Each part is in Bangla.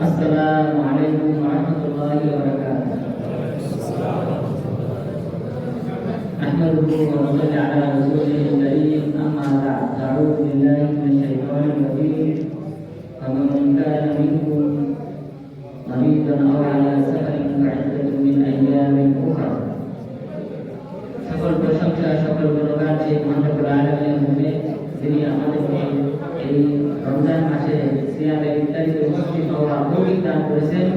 السلام عليكم ورحمة الله وبركاته نحمده ونصلي على رسوله الكريم أما بعد أعوذ بالله من الشيطان الرجيم فمن كان منكم مريضا أو على سفر فعدة من أيام أخرى সকল প্রশংসা সকল গুণগান সেই মহানবুল আলমের মধ্যে যিনি আমাদেরকে এই রমজান মাসে সিয়ামের ইত্যাদিতে উপস্থিত হওয়ার তৌফিক দান করেছেন।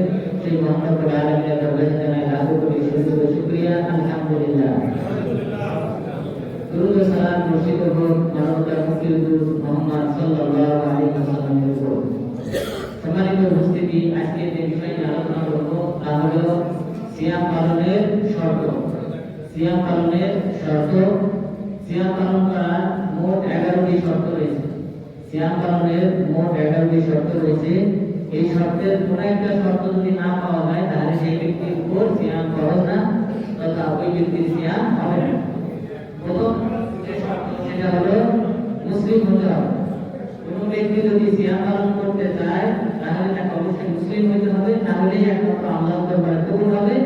সেই মহানবুল আলমের দরবারে জানাই লাখো কোটি শুকর শুকরিয়া, আলহামদুলিল্লাহ। দুরুদ সালাম বর্ষিত হোক মানবতার মুক্তির দূত মোহাম্মদ সাল্লাল্লাহু আলাইহি ওয়াসাল্লামের উপর। সম্মানিত উপস্থিতি আজকে যে বিষয় নিয়ে আলোচনা করব তা হলো সিয়াম পালনের শর্ত। সিয়াম পালনের শর্ত, সিয়াম পালন করার মোট এগারোটি শর্ত রয়েছে। সিয়াম পালনের মোট এগারোটি শর্ত রয়েছে। এই শর্তের কোন একটা শর্ত যদি না পাওয়া যায়, তাহলে সেই ব্যক্তির উপর সিয়াম ফরজ না, তথা ওই ব্যক্তির সিয়াম হবে না। প্রথম সেটা হলো মুসলিম হতে হবে। কোনো ব্যক্তি যদি সিয়াম পালন করতে চায়, তাহলে তাকে অবশ্যই মুসলিম হতে হবে তাহলেই একমাত্র আল্লাহ দরবারে কবুল হবে।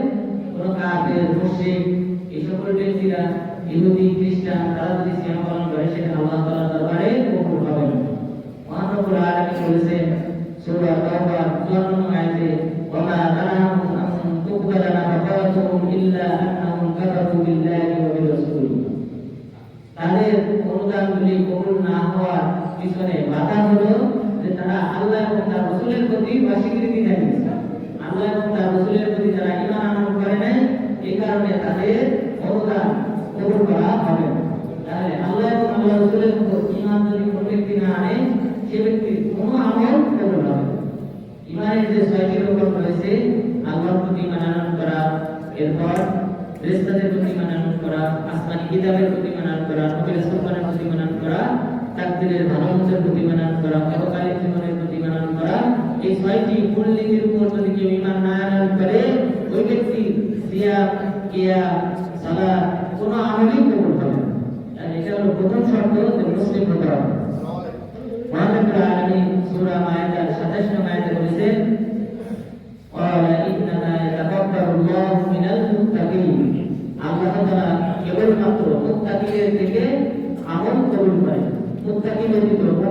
কোনো কাফের, মুশরিক, এই সকল ব্যক্তিরা ইহুদি খ্রিস্টান, তারা যদি সিয়াম পালন করে সেটা আল্লাহ তাআলার দরবারে কবুল হবে না মহানবুল আলামিন বলেছেন সূরা তাওবা 54 নং আয়াতে ওয়া মা তারাহুম আন তুকবালা নাফাকাতুহুম ইল্লা আন্নাহুম কাফারু বিল্লাহি ওয়া বিরাসূলিহি তাদের অনুদানগুলি কবুল না হওয়ার পিছনে বাধা হলো যে তারা আল্লাহ এবং তার রসুলের প্রতি অস্বীকৃতি জানিয়েছে আল্লাহ এবং তার রসুলের প্রতি যারা ইমান আনয়ন করে নাই এই কারণে তাদের অনুদান কবুল করা হবে। তাহলে আল্লাহ এবং আল্লাহ রসুলের ইমান যদি কোনো ব্যক্তি না আনে, সে ব্যক্তির কোনো আমল কবুল হবে ইমানের যে ছয়টি রকম রয়েছে, আল্লাহর প্রতি ইমান আনয়ন করা, এরপর ফেরেশতাদের প্রতি আনয়ন করা, আসমানি কিতাবের প্রতি আনয়ন করা, নবীর রাসূলগণের প্রতি আনয়ন করা তাকদীরের ভালো মন্দের প্রতি ইমান আনয়ন করা পরকালীন জীবনের প্রতি ইমান আনয়ন করা এই ছয়টি মূলনীতির উপর যদি কেউ ইমান না আনয়ন করে ওই ব্যক্তি সিয়াম কিয়াম সালাত কোনো আমলই কবুল হবে না তাহলে এটা হলো প্রথম শর্ত যে মুসলিম হতে হবে মহান আলামিন সূরা মায়েদার 27 নং আয়াতে বলেছেন قال إنما يتقبل الله من المتقين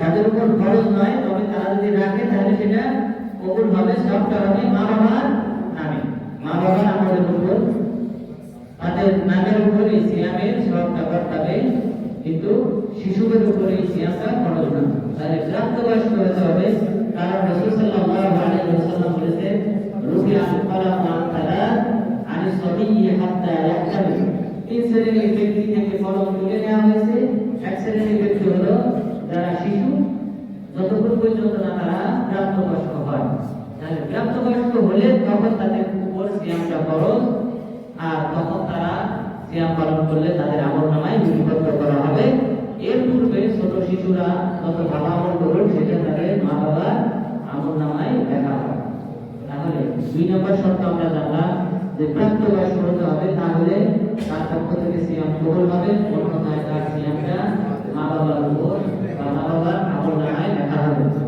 তাদের উপর খরচ নয়, তবে তারা যদি রাখে, তাহলে সেটা কবুল হবে সবটা হবে মা বাবার নামে। মা বাবার আমাদের উপর, তাদের নামের উপর এই সিয়ামের সবটা বর্তাবে কিন্তু শিশুদের উপর এই সিয়ামটা খরচ না তাহলে প্রাপ্তবয়স্ক হতে হবে, কারণ রসুল সাল্লাল্লাহু আলাইহি ওয়াসাল্লাম শ্রেণির ব্যক্তি থেকে কলম তুলে নেওয়া হয়েছে, এক শ্রেণির ব্যক্তি হলো যারা শিশু যতক্ষণ পর্যন্ত না তারা প্রাপ্তবয়স্ক হয়। তাহলে প্রাপ্তবয়স্ক হলে তখন তাদের উপর সিয়ামটা খরচ আর তখন তারা সিয়াম পালন করলে তাদের আমল নামায় লিপিবদ্ধ করা হবে। এর পূর্বে ছোট শিশুরা যত ভালো আমল করুক সেটা তাদের মা বাবার আমল নামায় লেখা হবে তাহলে দুই নম্বর শর্ত আমরা জানলাম যে প্রাপ্তবয়স্ক হতে হবে, তাহলে তার পক্ষ থেকে সিয়াম কবুল হবে, অন্যথায় তার সিয়ামটা মা বাবার উপর বা মা বাবার আমল নামায় লেখা হবে।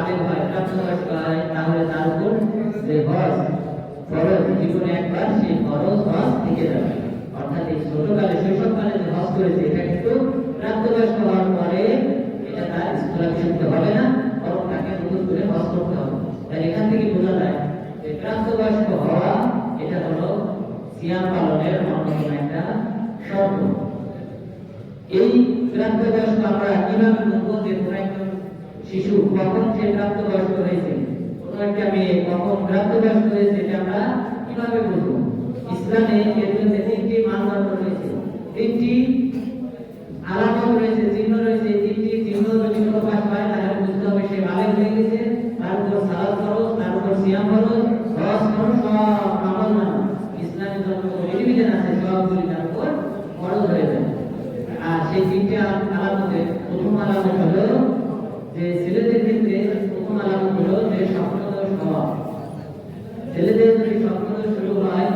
বাড়ে হয় প্রাপ্তবয়স্ক হয় তাহলে তার উপর যে হজ ফরজ জীবনে একবার সেই ফরজ হজ থেকে যাবে। অর্থাৎ এই ছোটকালে, শৈশবকালে যে হজ করেছে এটা কিন্তু প্রাপ্তবয়স্ক হওয়ার পরে এটা তার স্কলারশিপ হবে না তাই এখান থেকে বোঝা যায় যে প্রাপ্তবয়স্ক হওয়া, এটা হলো সিয়াম পালনের অন্যতম একটা শর্ত। এই প্রাপ্তবয়স্ক আমরা কীভাবে বুঝব যে কোনো একজন শিশু কখন সে প্রাপ্তবয়স্ক হয়েছে? কোনো একটা মেয়ে কখন প্রাপ্তবয়স্ক হয়েছে এটা আমরা কীভাবে বলব ইসলামে এর জন্য তিনটি মানদণ্ড রয়েছে, তিনটি আলামত রয়েছে চিহ্ন রয়েছে এই তিনটি চিহ্ন যদি প্রকাশ পায় তাহলে বুঝতে হবে সে বালেগ হয়ে গেছে তার উপর সালাদ খরচ তার উপর সিয়াম খরচ হজ খরচ সব আমল না ইসলামী ধর্ম বিধিবিধান আছে সবগুলি তার উপর খরচ হয়ে যায় আর সেই তিনটি আলামতে প্রথম আলামত হলো যে ছেলেদের ক্ষেত্রে প্রথম আলামত হলো যে স্বপ্নদোষ হওয়া ছেলেদের যদি স্বপ্নদোষ শুরু হয়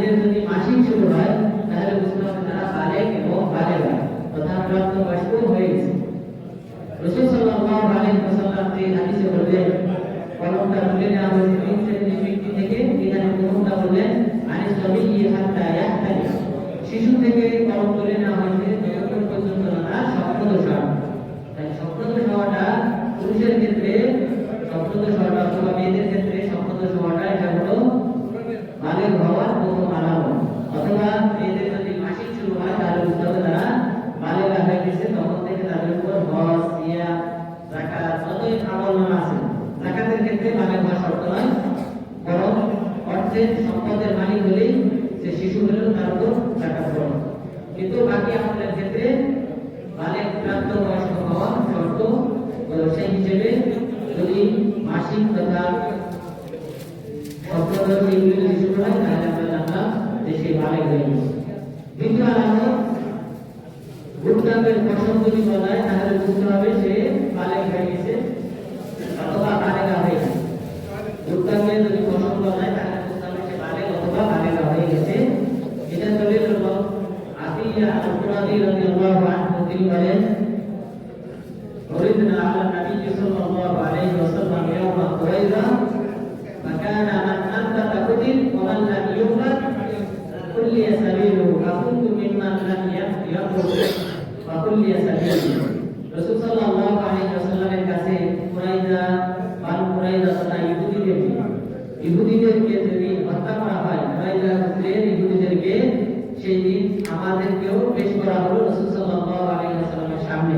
আর মেয়েদের যদি মাসিক শুরু হয় তাহলে বুঝতে হবে তারা বালেক এবং বালেগা তথা প্রাপ্তবয়স্ক হয়ে গেছে রসুল সাল্লাল্লাহু আলাইহি ওয়াসাল্লাম যে হাদিসে বললেন কলমটা তুলে নেওয়া হয়েছে তিন শ্রেণির ব্যক্তি থেকে এখানে প্রথমটা বললেন আনি সবই হাত্তা ইয়াহতালি শিশু থেকে কলম তুলে নেওয়া হয়েছে যতক্ষণ পর্যন্ত না স্বপ্নদোষ হয় তাই স্বপ্নদোষ হওয়াটা পুরুষের ক্ষেত্রে স্বপ্নদোষ হওয়াটা অথবা মেয়েদের ক্ষেত্রে স্বপ্নদোষ হওয়াটা এটা হলো বালেগ হওয়ার প্রথম আলামত অথবা মেয়েদের যদি মাসিক শুরু হয় তাহলে বুঝতে হবে তারা বালেগা হয়ে গেছে তখন থেকে তাদের উপর হজ সিয়া জাকাত যতই আমল নামা আছে জাকাতের ক্ষেত্রে বালেগ হওয়া শর্ত নয় বরং অর্থের সম্পদের মালিক হলেই সে শিশু হলেও তার উপর জাকাত খরচ কিন্তু বাকি আমলের ক্ষেত্রে বালেগ প্রাপ্ত বয়স্ক হওয়া শর্ত হলো সেই হিসেবে যদি মাসিক তথা সপ্তদশ এগুলি যদি শুরু হয় তাহলে আমরা জানলাম যে সে বালেগ হয়ে গেছে দ্বিতীয় আলামত ভোটদানের পছন্দ যদি বলায় তাহলে বুঝতে হবে সে বালেগ হয়ে গেছে অথবা বালেগা হয়ে গেছে ভোটদানের যদি পছন্দ বলায় তাহলে বুঝতে হবে সে বালেগ অথবা বালেগা হয়ে গেছে এটা দলিল হলো আতিয়া আল-কুরাদি রাদিয়াল্লাহু আনহু তিনি বলেন وردنا على النبي صلى الله عليه وسلم يوم قريظة فكان من أنبت قتل ومن لم ينبت كلي سبيله فكنت ممن لم يخرج فكلي سبيله রসুল সাল্লাল্লাহু আলাইহি ওয়াসাল্লামের কাছে কুরাইজা বানু কুরাইজা তথা ইহুদিদের ইহুদিদেরকে যদি হত্যা করা হয় কুরাইজা গোত্রের ইহুদিদেরকে সেই দিন আমাদেরকেও পেশ করা হলো রসুল সাল্লাল্লাহু আলাইহি ওয়াসাল্লামের সামনে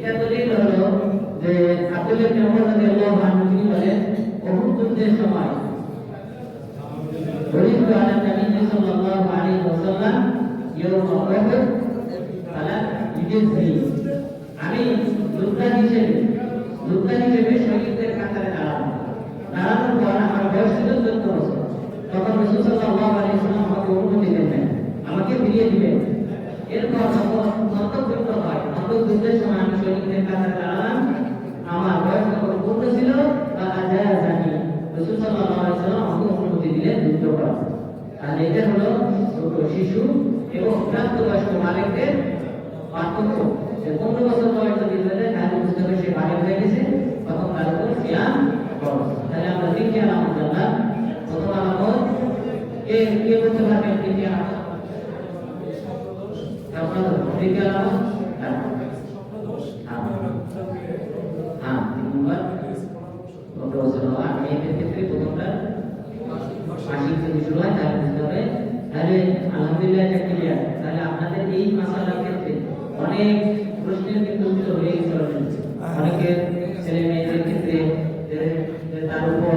এটা দলিল হলো যে আব্দুল ইবনে তিনি বলেন যুদ্ধের সময়। আমি যোদ্ধা হিসেবে যোদ্ধা হিসেবে শহীদদের কাতারে পর আমার বয়স ছিল তখন আমাকে অনুমতি দেন আমাকে ফিরিয়ে দিবেন। এরপর নন্তযুদ্ধ হয়। আমি সৈনিকদের কাতারে দাঁড়ালাম। আমার বয়স পূর্ণ ছিল বা জানি পনেরো বছর বয়স যদি যায় তাহলে বাড়ি হয়ে গেছে। তখন তার উপর তাহলে আমরা তিনটি আলামত জানলাম। প্রথম কে বলতে পারবেন অনেক প্রশ্নের অনেকের ছেলে মেয়েদের ক্ষেত্রে তার উপর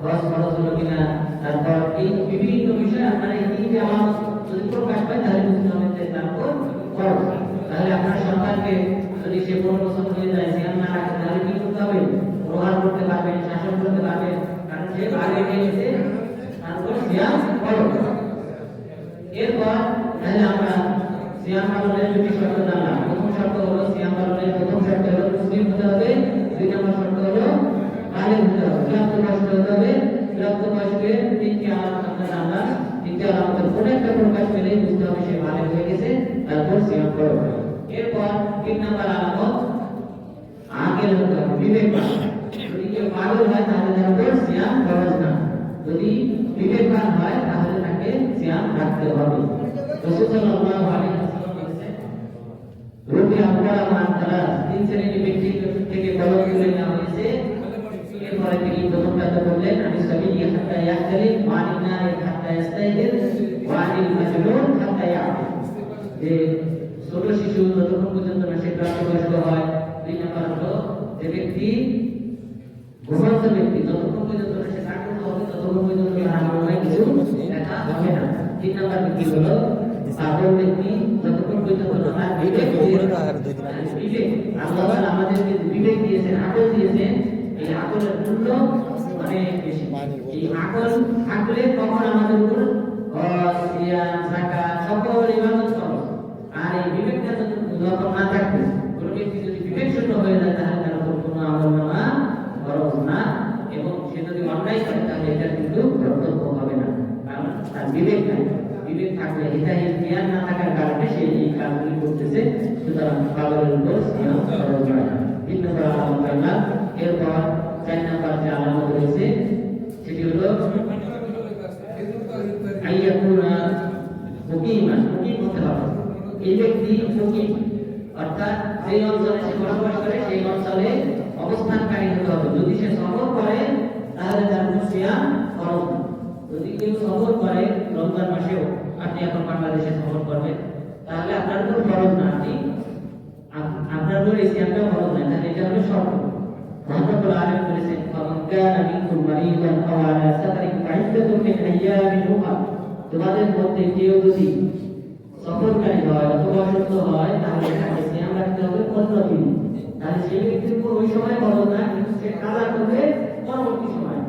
খরচ খরচ হলো কিনা তারপর এই বিভিন্ন বিষয়ে আপনারা এই তিনটে আমার যদি প্রকাশ পায় তাহলে বুঝতে হবে যে তার উপর খরচ তাহলে আপনার সন্তানকে যদি সে পনেরো বছর হয়ে যায় সিয়াম না রাখে তাহলে কি করতে হবে? প্রহার করতে পারবেন শাসন করতে পারবেন কারণ সে গিয়ে গেছে তারপর সিয়াম করো। এরপর তাহলে আমরা সিয়াম পালনের দুটি শর্ত জানলাম। প্রথম শর্ত হলো সিয়াম পালনের প্রথম শর্ত হলো মুসলিম হতে হবে। দুই নম্বর শর্ত হলো বালিগ হতে হবে। প্রাপ্ত বয়স্ক হতে হবে প্রাপ্ত বয়স্কের তিনটি আলামত আমরা জানলাম। তিনটি আলামতের কোনো একটা প্রকাশ পেলেই বুঝতে হবে সে বালিগ হয়ে গেছে, তারপর সিয়াম করো। এরপর তিন নম্বর আলামত আগের হতে হবে বিবেকবান যদি কেউ পাগল হয়, তাহলে তার উপর সিয়াম খরচ না। যদি বিবেকবান হয়, তাহলে তাকে সিয়াম রাখতে হবে। রাসূল সাল্লাল্লাহু আলাইহি ওয়াসাল্লাম বলেছেন, রুবি আকবর মান তারা তিন শ্রেণির ব্যক্তি থেকে কলম তুলে নেওয়া হয়েছে। এরপরে তিনি প্রথমটাতে বললেন, আমি সবই হাত্তা ইয়াহতালি ওয়ানিন নারি হাত্তা ইয়াস্তাইহির ওয়ানিল মাজনুন হাত্তা যে ছোট শিশু যতক্ষণ পর্যন্ত না সে প্রাপ্তবয়স্ক হয় দুই নাম্বার হলো যে ব্যক্তি ঘুমন্ত ব্যক্তি যতক্ষণ পর্যন্ত না সে জাগ্রত হবে ততক্ষণ পর্যন্ত তার মনে কিছু দেখা হবে না। তিন নাম্বার ব্যক্তি হলো পাগল ব্যক্তি যতক্ষণ পর্যন্ত না তার বিবেক বিবেক আল্লাহ আমাদেরকে বিবেক দিয়েছেন আকল দিয়েছেন এই আকলের মূল্য অনেক বেশি। এই আকল থাকলে তখন আমাদের উপর সিয়াম, যাকাত সকল ইবাদত ফরজ। আর এই বিবেকটা যদি যখন না থাকবে কোনো ব্যক্তি যদি বিবেক শূন্য হয়ে যায়, তাহলে তার উপর কোনো নামা ফরজ না, এবং সে যদি অন্যায় করে, তাহলে এটা কিন্তু কর্তব্য হবে না। কারণ তার বিবেক নাই। বিবেক থাকলে এটা জ্ঞান না থাকার কারণে সে এই কাজগুলি করতেছে। সুতরাং পাগলের উপর ফরজ নয় তিন নম্বর আলামত এরপর চার নম্বর যে আলামত রয়েছে, সেটি হলো আইয়াকুনা মুকিমান মুকিম হতে হবে এই অর্থাৎ যে অঞ্চলে সে বসবাস করে, সেই অঞ্চলে অবস্থানকারী হতে হবে। যদি সে সফর করে, তাহলে তার সিয়াম ফরজ। যদি কেউ সফর করে রমজান মাসেও, আপনি এখন বাংলাদেশে সফর করবেন, তাহলে আপনার উপর ফরজ না। আপনি আপনার উপর এই সিয়ামটা ফরজ না, তাহলে এটা হলো শর্ত। কানা আও আলা সাফারিন ফাইদ্দাতুন মিন আইয়ামিন উখরা তোমাদের মধ্যে কেউ যদি সফরকারী হয়, অথবা অসুস্থ হয়, তাহলে তাকে সিয়াম রাখতে হবে পনেরো দিন তাহলে সেই ব্যক্তির উপর ওই সময় ফরজ না, কিন্তু সে কাজা করবে পরবর্তী সময়।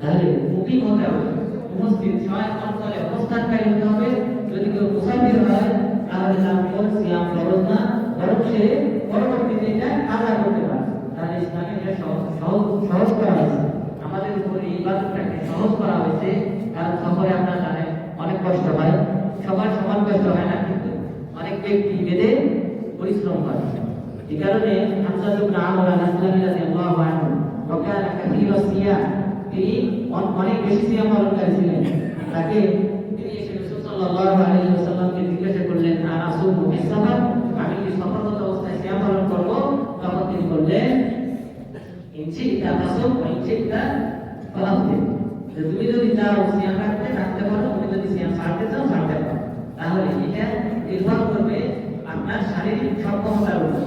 তাহলে মুকিম হতে হবে, উপস্থিত ছয় অঞ্চলে অবস্থানকারী হতে হবে। যদি কেউ মুসাফির হয়, তাহলে তার উপর সিয়াম ফরজ না, বরং সে পরবর্তীতে এটা কাজা করতে পারে। তাহলে ইসলামে এটা সহজ করা হয়েছে। আমাদের উপর এই ইবাদতটাকে সহজ করা হয়েছে, কারণ সফরে আপনার জানেন অনেক কষ্ট হয়। সবার সমান কষ্ট হয় না, কিন্তু অনেক ব্যক্তি বেঁধে পরিশ্রম করে। এই কারণে হামজা ইবনে আমর আল-আসলামী তিনি অনেক বেশি সিয়াম পালনকারী তাকে তিনি সাল্লাল্লাহু আলাইহি ওয়াসাল্লামকে জিজ্ঞাসা করলেন আর আসুমু আমি কি অবস্থায় সিয়াম পালন করব? তখন তিনি বললেন ইতা ফালাফতির যে তুমি যদি চাও সিয়াম রাখতে রাখতে পারো, তুমি যদি সিয়াম ছাড়তে চাও ছাড়তে পারো। তাহলে এটা নির্ভর করবে আপনার শারীরিক সক্ষমতার উপর।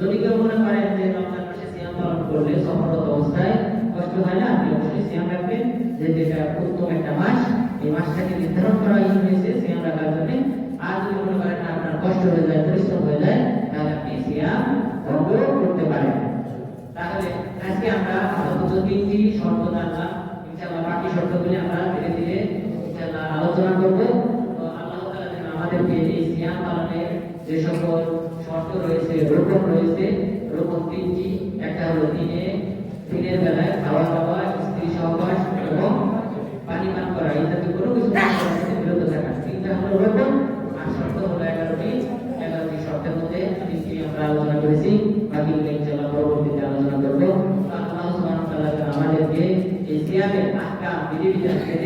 যদি কেউ মনে করেন যে রমজান মাসে সিয়াম পালন করলে সফররত অবস্থায় কষ্ট হয় না, আপনি অবশ্যই সিয়াম রাখবেন যে যেটা উত্তম একটা মাস, এই মাসটাকে নির্ধারণ করা হয়েছে সিয়াম রাখার জন্য। আর যদি মনে করেন আপনার কষ্ট হয়ে যায়, পরিশ্রম হয়ে যায়, তাহলে আপনি সিয়াম ভঙ্গ করতে পারেন। তাহলে আজকে আমরা তিনটি শর্তগুলি আমরা ধীরে ধীরে আলোচনা করব। আল্লাহ তাআলা যেন আমাদেরকে এই সিয়াম পালনের যে সকল শর্ত রয়েছে, রোপণ রয়েছে, রোপণ তিনটি। একটা হলো দিনে, দিনের বেলায় খাওয়া দাওয়া, স্ত্রী সহবাস Biblia.